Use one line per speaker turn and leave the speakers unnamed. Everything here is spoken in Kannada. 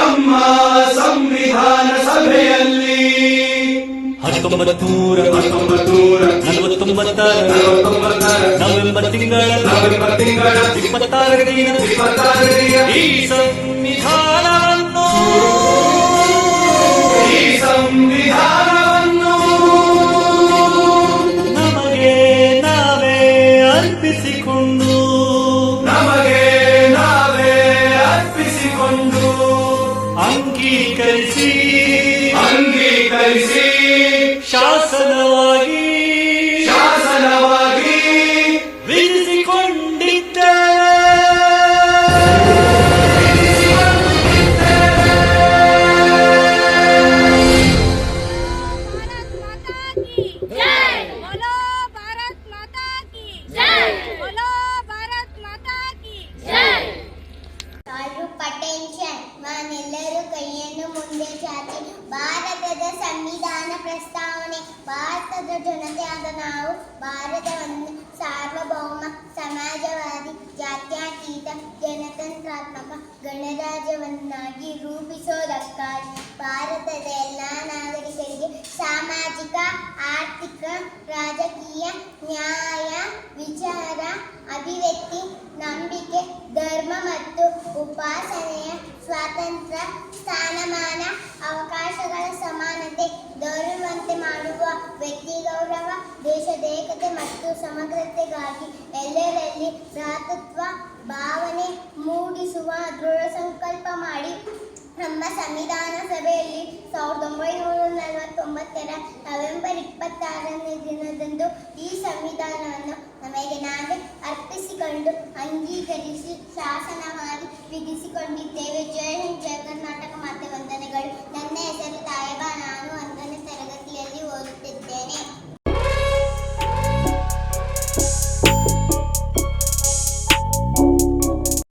ನಮ್ಮ ಸಂವಿಧಾನ ಸಭೆಯಲ್ಲಿ. ಹತ್ತೊಂಬತ್ತು ನೂರ ನಲವತ್ತೊಂಬತ್ತರ ನವೆಂಬರ್ ತಿಂಗಳ
ನವೆಂಬರ್ ತಿಂಗಳ ಇಪ್ಪತ್ತಾರನೆಯ
ಈ ಸಂವಿಧಾನವನ್ನು
ಚಾಚಿ ಭಾರತದ ಸಂವಿಧಾನ ಪ್ರಸ್ತಾವನೆ, ಭಾರತದ ಜನತೆಯಾದ ನಾವು, ಭಾರತವನ್ನು ಸಾರ್ವಭೌಮ, ಸಮಾಜವಾದಿ, ಜಾತ್ಯತೀತ, ಜನತಂತ್ರಾತ್ಮಕ ಗಣರಾಜ್ಯವನ್ನಾಗಿ ರೂಪಿಸೋದಕ್ಕಾಗಿ ಭಾರತದ ಎಲ್ಲ ನಾಗರಿಕರಿಗೆ ಸಾಮಾಜಿಕ, ಆರ್ಥಿಕ, ರಾಜಕೀಯ, ನ್ಯಾಯ, ವಿಚಾರ, ಅಭಿವ್ಯಕ್ತಿ, ನಂಬಿಕೆ, ಧರ್ಮ ಮತ್ತು ಉಪಾಸನೆಯ ಸ್ವಾತಂತ್ರ್ಯ, ಸ್ಥಾನಮಾನ, ಅವಕಾಶಗಳ ಸಮಾನತೆ ದೊರೆಯುವಂತೆ ಮಾಡುವ ವ್ಯಕ್ತಿ ಗೌರವ ದೇಶದ ಏಕತೆ ಮತ್ತು ಸಮಗ್ರತೆಗಾಗಿ ಎಲ್ಲರಲ್ಲಿ ಭ್ರಾತೃತ್ವ ಭಾವನೆ ಮೂಡಿಸುವ ದೃಢ ಸಂಕಲ್ಪ ಮಾಡಿ. ನಮ್ಮ ಸಂವಿಧಾನ ಸಭೆಯಲ್ಲಿ ಸಾವಿರದ ಒಂಬೈನೂರ ನಲವತ್ತೊಂಬತ್ತರ ನವೆಂಬರ್ ಇಪ್ಪತ್ತಾರನೇ ದಿನದಂದು ಈ ಸಂವಿಧಾನವನ್ನು ನಮಗೆ ನಾವೇ ಅರ್ಪಿಸಿಕೊಂಡು ಅಂಗೀಕರಿಸಿ ಶಾಸನವಾಗಿ ವಿಧಿಸಿಕೊಂಡಿದ್ದೇವೆ. ಜಯ ಹಿಂದ್ ಜೈ